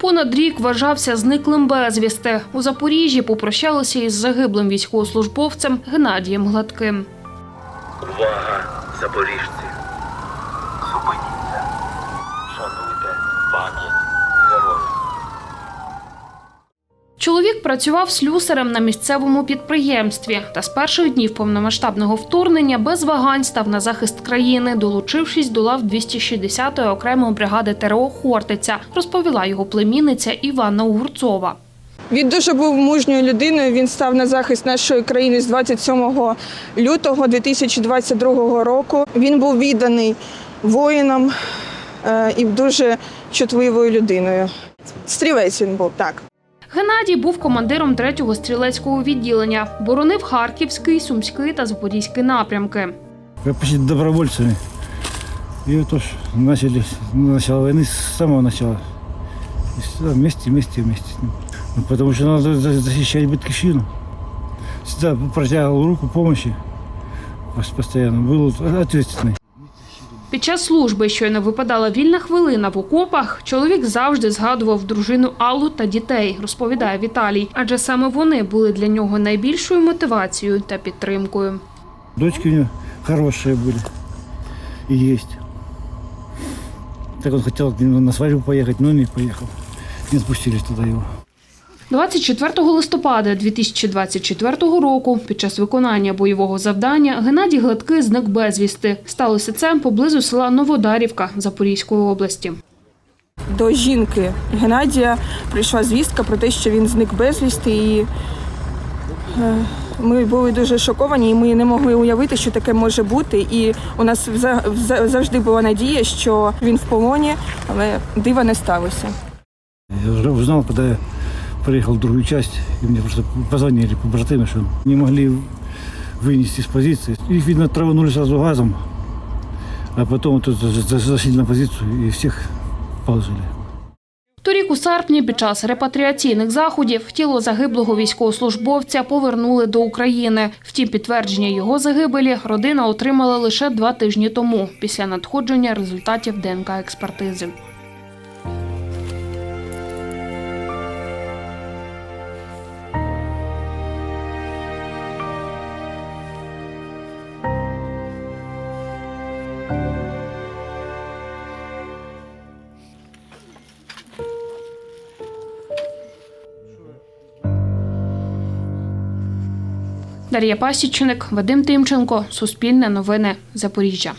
Понад рік вважався зниклим безвісти. У Запоріжжі попрощалися із загиблим військовослужбовцем Геннадієм Гладким. Увага, запоріжці! Чоловік працював слюсарем на місцевому підприємстві та з перших днів повномасштабного вторгнення без вагань став на захист країни, долучившись до лав 260-ї окремої бригади ТРО Хортиця, розповіла його племінниця Іванна Угурцова. Він дуже був мужньою людиною. Він став на захист нашої країни з 27 лютого 2022 року. Він був відданий воїнам е, і дуже чутливою людиною. Стрілець він був так. Геннадій був командиром 3-го стрілецького відділення, боронив Харківський, Сумський та Запорізький напрямки. Как почти добровольцами. И вот тоже начали с начала войны, с самого начала. И всегда вместе, вместе, вместе с ним. Ну, Потому что надо за- защищать батьківщину. Всегда протягивал руку помощи. Пос- Постоянно. Был ответственный. Під час служби, щойно випадала вільна хвилина в окопах, чоловік завжди згадував дружину Аллу та дітей, розповідає Віталій. Адже саме вони були для нього найбільшою мотивацією та підтримкою. Дочки у него хорошие были. И есть. Так к ним на свадьбу поехать, но не поехал. Не спустили туда его. 24 листопада 2024 року під час виконання бойового завдання Геннадій Гладкий зник безвісти. Сталося це поблизу села Новодарівка Запорізької області. До жінки Геннадія прийшла звістка про те, що він зник безвісти. І е, ми були дуже шоковані, і ми не могли уявити, що таке може бути. І у нас завжди була надія, що він в полоні, але дива не сталося. Я уже узнал, когда я приехал в другую часть, и мне просто позвонили побратимы, что не могли вынести с позиции. Их, видно, траванули сразу газом, а потом вот зашли на позицию и всех положили. Торік у серпні під час репатріаційних заходів тіло загиблого військовослужбовця повернули до України. Втім, підтвердження його загибелі родина отримала лише два тижні тому, після надходження результатів ДНК-експертизи. Дар'я Пасічник, Вадим Тимченко, Суспільне новини, Запоріжжя.